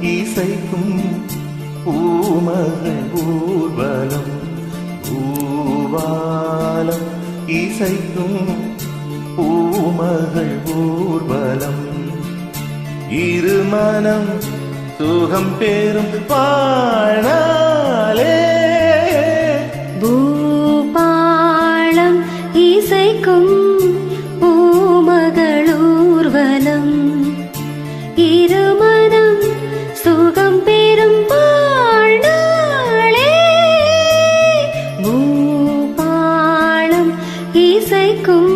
இசைக்கும் பூமகள் ஊர்வலம். பூபாலம் இசைக்கும் பூமகள் ஊர்வலம். இருமனம் சுகம் பெறும் பாழாலே இருமனம் சுகம் பெறும் பாழ்நாளே பூபாளம் இசைக்கும்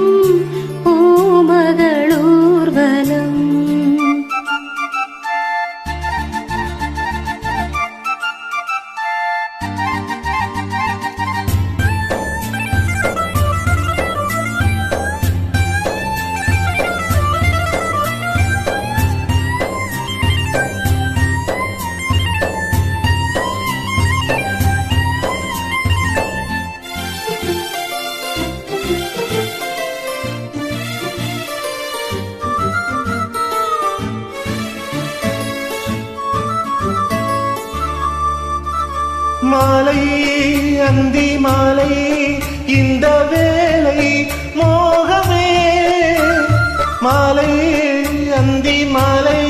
மாலை அந்தி மாலை இந்த வேலை மோகமே. மாலை அந்தி மாலை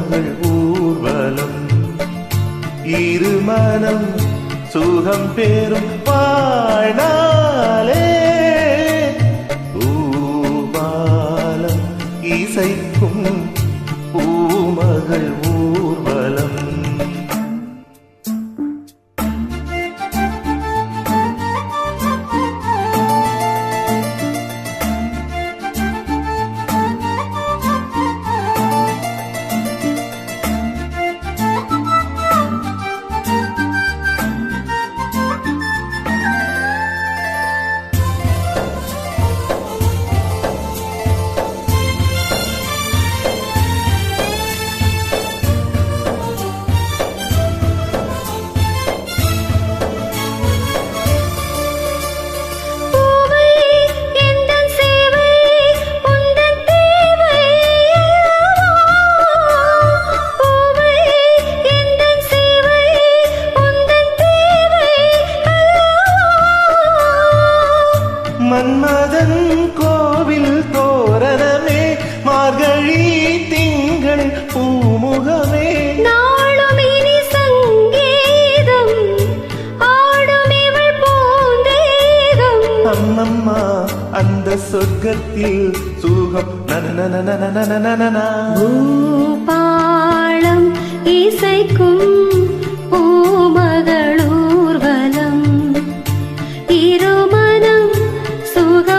பூமகள் ஊர்வலம். இருமனம் சுகம் பெறும் பாழாலே அந்த சொர்க்கத்தில் சூகம் நனநனநனநனநனநனா. பூபாளம் இசைக்கும் பூமகளூர்வலம் இருமனம் சுக